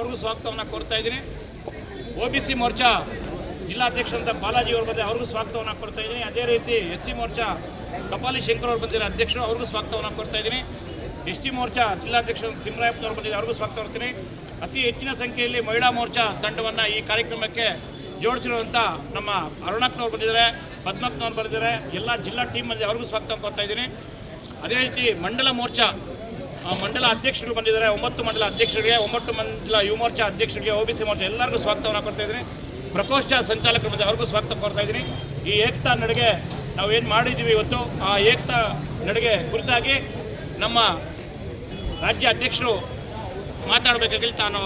ಅವ್ರಿಗೂ ಸ್ವಾಗತವನ್ನು ಕೋರ್ತಾ ಇದ್ದೀನಿ. ಒ ಬಿ ಸಿ ಮೋರ್ಚಾ ಜಿಲ್ಲಾಧ್ಯಕ್ಷ ಅಂತ ಬಾಲಾಜಿ ಅವರು ಬಂದರೆ ಅವ್ರಿಗೂ ಸ್ವಾಗತವನ್ನು ಕೊಡ್ತಾ ಇದ್ದೀನಿ. ಅದೇ ರೀತಿ ಎಸ್ ಸಿ ಮೋರ್ಚಾ ಕಪಾಲಿ ಶಂಕರ್ ಅವರು ಬಂದಿರೋ ಅಧ್ಯಕ್ಷರು ಅವ್ರಿಗೂ ಸ್ವಾಗತವನ್ನು ಕೊಡ್ತಾ ಇದ್ದೀನಿ. ಎಸ್ ಟಿ ಮೋರ್ಚಾ ಜಿಲ್ಲಾಧ್ಯಕ್ಷ ಸಿಮರಾಯಪ್ಪನವರು ಬಂದಿದ್ದಾರೆ ಅವ್ರಿಗೂ ಸ್ವಾಗತ ಕೊಡ್ತೀನಿ ಅತಿ ಹೆಚ್ಚಿನ ಸಂಖ್ಯೆಯಲ್ಲಿ ಮಹಿಳಾ ಮೋರ್ಚಾ ತಂಡವನ್ನು ಈ ಕಾರ್ಯಕ್ರಮಕ್ಕೆ ಜೋಡಿಸಿರುವಂಥ ನಮ್ಮ ಅರುಣಪ್ಪನವ್ರು ಬಂದಿದ್ದಾರೆ ಪದ್ಮಪ್ಪನವ್ರು ಬಂದಿದ್ದಾರೆ, ಎಲ್ಲ ಜಿಲ್ಲಾ ಟೀಮ್ ಬಂದಿದೆ ಅವ್ರಿಗೂ ಸ್ವಾಗತ ಕೊಡ್ತಾ ಇದ್ದೀನಿ. ಅದೇ ರೀತಿ ಮಂಡಲ ಮೋರ್ಚಾ ಮಂಡಲ ಅಧ್ಯಕ್ಷರು ಬಂದಿದ್ದಾರೆ, ಒಂಬತ್ತು ಮಂಡಲ ಅಧ್ಯಕ್ಷರಿಗೆ, ಒಂಬತ್ತು ಮಂಡಲ ಯುವ ಮೋರ್ಚಾ ಅಧ್ಯಕ್ಷರಿಗೆ ಒ ಬಿ ಸಿ ಮೋರ್ಚಾ ಎಲ್ಲರಿಗೂ ಸ್ವಾಗತವನ್ನು ಕೊಡ್ತಾ ಇದ್ದೀನಿ. ಪ್ರಕೋಷ್ಠ ಸಂಚಾಲಕರು ಅವ್ರಿಗೂ ಸ್ವಾಗತ ಕೊಡ್ತಾ ಇದ್ದೀನಿ. ಈ ಏಕತಾ ನಡಿಗೆ ನಾವು ಏನು ಮಾಡಿದ್ದೀವಿ ಇವತ್ತು, ಆ ಏಕತಾ ನಡಿಗೆ ಕುರಿತಾಗಿ ನಮ್ಮ ರಾಜ್ಯ ಅಧ್ಯಕ್ಷರು ಮಾತಾಡಬೇಕಾಗಿ ತಾನು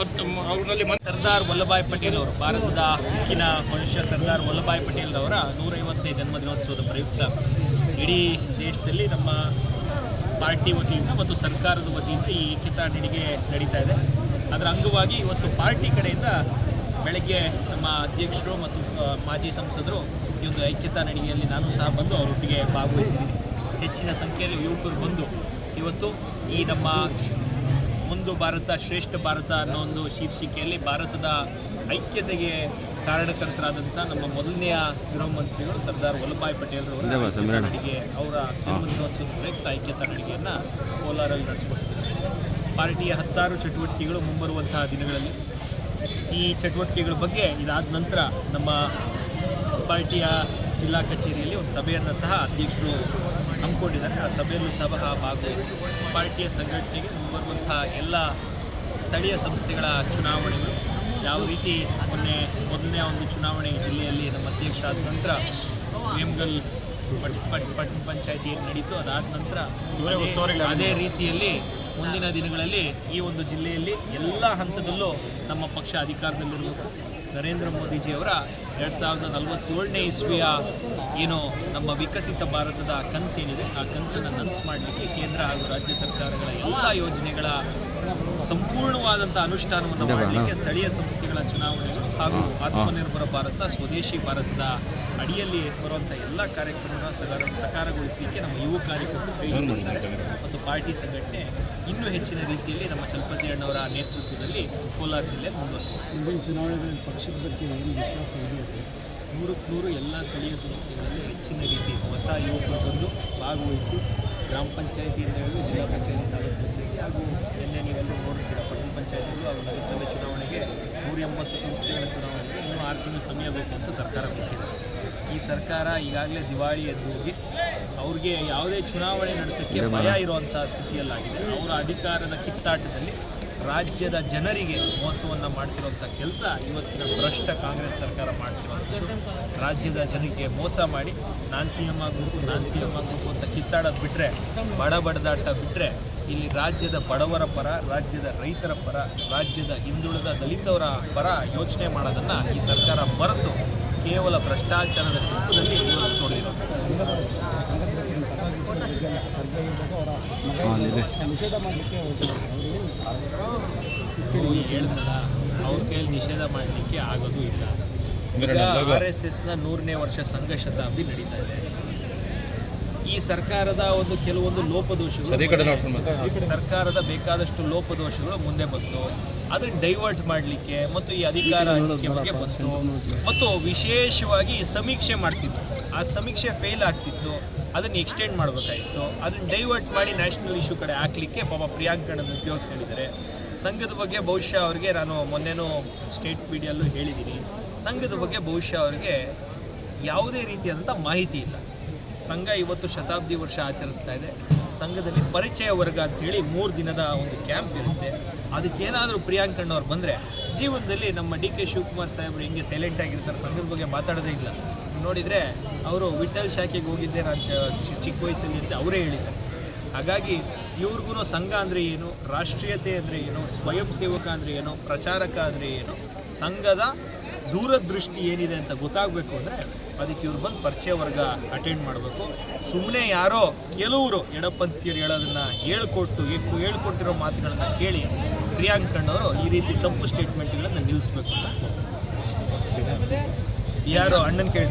ಅವರಲ್ಲಿ ಸರ್ದಾರ್ ವಲ್ಲಭಾಯ್ ಪಟೇಲ್ ಅವರು, ಭಾರತದ ಹಕ್ಕಿನ ಮನುಷ್ಯ ಸರ್ದಾರ್ ವಲ್ಲಭಾಯ್ ಪಟೇಲ್ ಅವರ ನೂರೈವತ್ತನೇ ಜನ್ಮದಿನೋತ್ಸವದ ಪ್ರಯುಕ್ತ ಇಡೀ ದೇಶದಲ್ಲಿ ನಮ್ಮ ಪಾರ್ಟಿ ವತಿಯಿಂದ ಮತ್ತು ಸರ್ಕಾರದ ವತಿಯಿಂದ ಈ ನಡಿಗೆ ನಡೀತಾ ಇದೆ. ಅದರ ಅಂಗವಾಗಿ ಇವತ್ತು ಪಾರ್ಟಿ ಕಡೆಯಿಂದ ಬೆಳಗ್ಗೆ ನಮ್ಮ ಅಧ್ಯಕ್ಷರು ಮತ್ತು ಮಾಜಿ ಸಂಸದರು ಈ ಒಂದು ಐಕ್ಯತಾ ನಡಿಗೆಯಲ್ಲಿ ನಾನು ಸಹ ಬಂದು ಅವರೊಟ್ಟಿಗೆ ಭಾಗವಹಿಸಿದ್ದೀನಿ. ಹೆಚ್ಚಿನ ಸಂಖ್ಯೆಯಲ್ಲಿ ಯುವಕರು ಬಂದು ಇವತ್ತು ಈ ನಮ್ಮ ಒಂದು ಭಾರತ ಶ್ರೇಷ್ಠ ಭಾರತ ಅನ್ನೋ ಒಂದು ಶೀರ್ಷಿಕೆಯಲ್ಲಿ ಭಾರತದ ಐಕ್ಯತೆಗೆ ಕಾರಣಕರ್ತರಾದಂಥ ನಮ್ಮ ಮೊದಲನೆಯ ಗೃಹ ಮಂತ್ರಿಗಳು ಸರ್ದಾರ್ ವಲ್ಲಭಾಯ್ ಪಟೇಲ್ ಅವರ ನಡಿಗೆ ಅವರ ಜನ್ಮದಿನೋತ್ಸವದ ಪ್ರಯುಕ್ತ ಐಕ್ಯತಾ ನಡಿಗೆಯನ್ನು ಕೋಲಾರಲ್ಲಿ ನಡೆಸಿಕೊಟ್ಟಿದ್ದಾರೆ. ಪಾರ್ಟಿಯ ಹತ್ತಾರು ಚಟುವಟಿಕೆಗಳು ಮುಂಬರುವಂತಹ ದಿನಗಳಲ್ಲಿ. ಈ ಚಟುವಟಿಕೆಗಳ ಬಗ್ಗೆ ಇದಾದ ನಂತರ ನಮ್ಮ ಪಾರ್ಟಿಯ ಜಿಲ್ಲಾ ಕಚೇರಿಯಲ್ಲಿ ಒಂದು ಸಭೆಯನ್ನು ಸಹ ಅಧ್ಯಕ್ಷರು ಹಮ್ಮಿಕೊಂಡಿದ್ದಾರೆ. ಆ ಸಭೆಯಲ್ಲೂ ಸಹ ಭಾಗವಹಿಸಿ ಪಾರ್ಟಿಯ ಸಂಘಟನೆಗೆ ಮುಂಬರುವಂತಹ ಎಲ್ಲ ಸ್ಥಳೀಯ ಸಂಸ್ಥೆಗಳ ಚುನಾವಣೆಗಳು ಯಾವ ರೀತಿ ಮೊನ್ನೆ ಮೊದಲನೇ ಒಂದು ಚುನಾವಣೆ ಜಿಲ್ಲೆಯಲ್ಲಿ ನಮ್ಮ ಅಧ್ಯಕ್ಷರಾದ ನಂತರ ವೇಮ್ಗಲ್ ಪಟ್ ಪಟ್ ಪಟ್ಟಣ ಪಂಚಾಯತಿ ಏನು ನಡೀತು ಅದಾದ ನಂತರ ಅದೇ- ಅದೇ ರೀತಿಯಲ್ಲಿ ಮುಂದಿನ ದಿನಗಳಲ್ಲಿ ಈ ಒಂದು ಜಿಲ್ಲೆಯಲ್ಲಿ ಎಲ್ಲ ಹಂತದಲ್ಲೂ ನಮ್ಮ ಪಕ್ಷ ಅಧಿಕಾರದಲ್ಲಿರಬೇಕು. ನರೇಂದ್ರ ಮೋದಿಜಿಯವರ ಎರಡು ಸಾವಿರದ ನಲವತ್ತೇಳನೇ ಇಸ್ವಿಯ ಏನು ನಮ್ಮ ವಿಕಸಿತ ಭಾರತದ ಕನಸೇನಿದೆ ಆ ಕನಸನ್ನು ನನಸು ಮಾಡಲಿಕ್ಕೆ ಕೇಂದ್ರ ಹಾಗೂ ರಾಜ್ಯ ಸರ್ಕಾರಗಳ ಎಲ್ಲ ಯೋಜನೆಗಳ ಸಂಪೂರ್ಣವಾದಂಥ ಅನುಷ್ಠಾನವನ್ನು ಮಾಡಲಿಕ್ಕೆ ಸ್ಥಳೀಯ ಸಂಸ್ಥೆಗಳ ಚುನಾವಣೆಗಳು ಹಾಗೂ ಆತ್ಮನಿರ್ಭರ ಭಾರತ ಸ್ವದೇಶಿ ಭಾರತದ ಅಡಿಯಲ್ಲಿ ಬರುವಂಥ ಎಲ್ಲ ಕಾರ್ಯಕ್ರಮಗಳನ್ನು ಸಕಾರ ಸಕಾರಗೊಳಿಸಲಿಕ್ಕೆ ನಮ್ಮ ಯುವ ಕಾರ್ಯಕರ್ತರು ಕೈ ಜೋಡಿಸ್ತಾರೆ ಪಾರ್ಟಿ ಸಂಘಟನೆ ಇನ್ನೂ ಹೆಚ್ಚಿನ ರೀತಿಯಲ್ಲಿ ನಮ್ಮ ಚಲಪತಿ ಅಣ್ಣವರ ನೇತೃತ್ವದಲ್ಲಿ ಕೋಲಾರ ಜಿಲ್ಲೆ ಮುಂದುವರಿಸಿದೆ. ಮುಂದಿನ ಚುನಾವಣೆಗಳಲ್ಲಿ ಪಕ್ಷದ ಬಗ್ಗೆ ಏನು ವಿಶ್ವಾಸ ಇದೆಯಾ ಸರ್? ನೂರಕ್ಕೆ ನೂರು ಎಲ್ಲ ಸ್ಥಳೀಯ ಸಂಸ್ಥೆಗಳಲ್ಲಿ ಹೆಚ್ಚಿನ ರೀತಿ ಹೊಸ ಯುವಕರು ಬಂದು ಭಾಗವಹಿಸಿ ಗ್ರಾಮ ಪಂಚಾಯತಿಯಿಂದ ಹಿಡಿದು ಜಿಲ್ಲಾ ಪಂಚಾಯತಿ ತಾಲೂಕು ಪಂಚಾಯತಿ ಹಾಗೂ ನಿನ್ನೆ ನೀವೆಲ್ಲರೂ ನೋಡಿರ್ತೀರ ಪಟ್ಟಣ ಪಂಚಾಯತಿಗಳು ಹಾಗೂ ನಗರಸಭೆ ಚುನಾವಣೆಗೆ ನೂರ ಎಂಬತ್ತು ಸಂಸ್ಥೆಗಳ ಚುನಾವಣೆಗೆ ಇನ್ನೂ ಆರು ತಿಂಗಳು ಸಮಯ ಬೇಕು ಅಂತ ಸರ್ಕಾರ ಕೊಟ್ಟಿದೆ. ಈ ಸರ್ಕಾರ ಈಗಾಗಲೇ ದಿವಾಳಿ ಎದ್ದು ಹೋಗಿ ಅವ್ರಿಗೆ ಯಾವುದೇ ಚುನಾವಣೆ ನಡೆಸೋಕ್ಕೆ ಭಯ ಇರುವಂಥ ಸ್ಥಿತಿಯಲ್ಲಾಗಿದೆ. ಅವರ ಅಧಿಕಾರದ ಕಿತ್ತಾಟದಲ್ಲಿ ರಾಜ್ಯದ ಜನರಿಗೆ ಮೋಸವನ್ನು ಮಾಡ್ತಿರುವಂಥ ಕೆಲಸ ಇವತ್ತಿನ ಭ್ರಷ್ಟ ಕಾಂಗ್ರೆಸ್ ಸರ್ಕಾರ ಮಾಡ್ತಿರುವಂಥದ್ದು ರಾಜ್ಯದ ಜನಕ್ಕೆ ಮೋಸ ಮಾಡಿ ನಾನ್ ಸಿ ಎಂ ಆಗಬೇಕು ನಾನ್ ಸಿ ಎಂ ಆಗಬೇಕು ಅಂತ ಕಿತ್ತಾಡೋದು ಬಿಟ್ಟರೆ ಬಡ ಬಡದಾಟ ಬಿಟ್ಟರೆ ಇಲ್ಲಿ ರಾಜ್ಯದ ಬಡವರ ಪರ ರಾಜ್ಯದ ರೈತರ ಪರ ರಾಜ್ಯದ ಹಿಂದುಳಿದ ದಲಿತವರ ಪರ ಯೋಚನೆ ಮಾಡೋದನ್ನು ಈ ಸರ್ಕಾರ ಮರೆತು ಕೇವಲ ಭ್ರಷ್ಟಾಚಾರದ ರೂಪದಲ್ಲಿ ತೊಡಗಿರೋದು ಸಂಘದ ಸಂಘದ ಬಗ್ಗೆ ಸರ್ಕಾರದ ಬಗ್ಗೆ ಸ್ಪರ್ಧೆ ಮಗ ನಿಷೇಧ ಮಾಡಲಿಕ್ಕೆ ಅವ್ರು ಕೈಯಲ್ಲಿ ನಿಷೇಧ ಮಾಡಲಿಕ್ಕೆ ಆಗೋದು ಇಲ್ಲ. ಆರ್ ಎಸ್ ಎಸ್ನ ನೂರನೇ ವರ್ಷ ಸಂಘ ಶತಾಬ್ದಿ ನಡೀತಾ ಇದೆ. ಈ ಸರ್ಕಾರದ ಒಂದು ಕೆಲವೊಂದು ಲೋಪದೋಷಗಳು ಸರ್ಕಾರದ ಬೇಕಾದಷ್ಟು ಲೋಪದೋಷಗಳು ಮುಂದೆ ಬಂತು. ಅದನ್ನ ಡೈವರ್ಟ್ ಮಾಡಲಿಕ್ಕೆ ಮತ್ತು ಈ ಅಧಿಕಾರ ಹಂಚಿಕೆ ಬಗ್ಗೆ ಬಂತು. ಮತ್ತು ವಿಶೇಷವಾಗಿ ಸಮೀಕ್ಷೆ ಮಾಡ್ತಿದ್ರು. ಆ ಸಮೀಕ್ಷೆ ಫೇಲ್ ಆಗ್ತಿತ್ತು. ಅದನ್ನು ಎಕ್ಸ್ಟೆಂಡ್ ಮಾಡಬೇಕಾಗಿತ್ತು ಅದನ್ನು ಡೈವರ್ಟ್ ಮಾಡಿ ನ್ಯಾಷನಲ್ ಇಶ್ಯೂ ಕಡೆ ಹಾಕ್ಲಿಕ್ಕೆ ಪಾಪ ಪ್ರಿಯಾಂಕಣ್ಣನ್ನು ಉಪಯೋಗಿಸ್ಕೊಂಡಿದ್ದಾರೆ. ಸಂಘದ ಬಗ್ಗೆ ಬಹುಶಃ ಅವರಿಗೆ ನಾನು ಮೊನ್ನೆನೂ ಸ್ಟೇಟ್ ಮೀಡಿಯಲ್ಲೂ ಹೇಳಿದ್ದೀನಿ ಸಂಘದ ಬಗ್ಗೆ ಬಹುಶಃ ಅವರಿಗೆ ಯಾವುದೇ ರೀತಿಯಾದಂಥ ಮಾಹಿತಿ ಇಲ್ಲ. ಸಂಘ ಇವತ್ತು ಶತಾಬ್ದಿ ವರ್ಷ ಆಚರಿಸ್ತಾ ಇದೆ. ಸಂಘದಲ್ಲಿ ಪರಿಚಯ ವರ್ಗ ಅಂತೇಳಿ ಮೂರು ದಿನದ ಒಂದು ಕ್ಯಾಂಪ್ ಇರುತ್ತೆ. ಅದಕ್ಕೇನಾದರೂ ಪ್ರಿಯಾಂಕಣ್ಣವ್ರು ಬಂದರೆ ಜೀವನದಲ್ಲಿ ನಮ್ಮ ಡಿ ಕೆ ಶಿವಕುಮಾರ್ ಸಾಹೇಬರು ಹೆಂಗೆ ಸೈಲೆಂಟ್ ಆಗಿರ್ತಾರೆ ಸಂಘದ ಬಗ್ಗೆ ಮಾತಾಡೋದೇ ಇಲ್ಲ. ನೋಡಿದರೆ ಅವರು ವಿಠಲ್ ಶಾಖೆಗೆ ಹೋಗಿದ್ದೆ, ನಾನು ಚಿಕ್ಕ ವಯಸ್ಸಲ್ಲಿ ಅಂತ ಅವರೇ ಹೇಳಿದ್ದಾರೆ. ಹಾಗಾಗಿ ಇವ್ರಿಗೂ ಸಂಘ ಅಂದರೆ ಏನು, ರಾಷ್ಟ್ರೀಯತೆ ಅಂದರೆ ಏನು, ಸ್ವಯಂ ಸೇವಕ ಅಂದರೆ ಏನು, ಪ್ರಚಾರಕ ಅಂದರೆ ಏನು, ಸಂಘದ ದೂರದೃಷ್ಟಿ ಏನಿದೆ ಅಂತ ಗೊತ್ತಾಗಬೇಕು ಅಂದರೆ ಅದಕ್ಕೆ ಇವ್ರು ಬಂದು ಪರಿಚಯ ವರ್ಗ ಅಟೆಂಡ್ ಮಾಡಬೇಕು. ಸುಮ್ಮನೆ ಯಾರೋ ಕೆಲವರು ಎಡಪಂಥೀಯರು ಹೇಳೋದನ್ನು ಹೇಳ್ಕೊಟ್ಟು ಹೇಳ್ಕೊಟ್ಟಿರೋ ಮಾತುಗಳನ್ನು ಕೇಳಿ ಪ್ರಿಯಾಂಕ್ ಖಣ್ಣವರು ಈ ರೀತಿ ತಪ್ಪು ಸ್ಟೇಟ್ಮೆಂಟ್ಗಳನ್ನು ನಿಲ್ಲಿಸ್ಬೇಕು ಯಾರೋ ಅಣ್ಣನ ಕೇಳಿ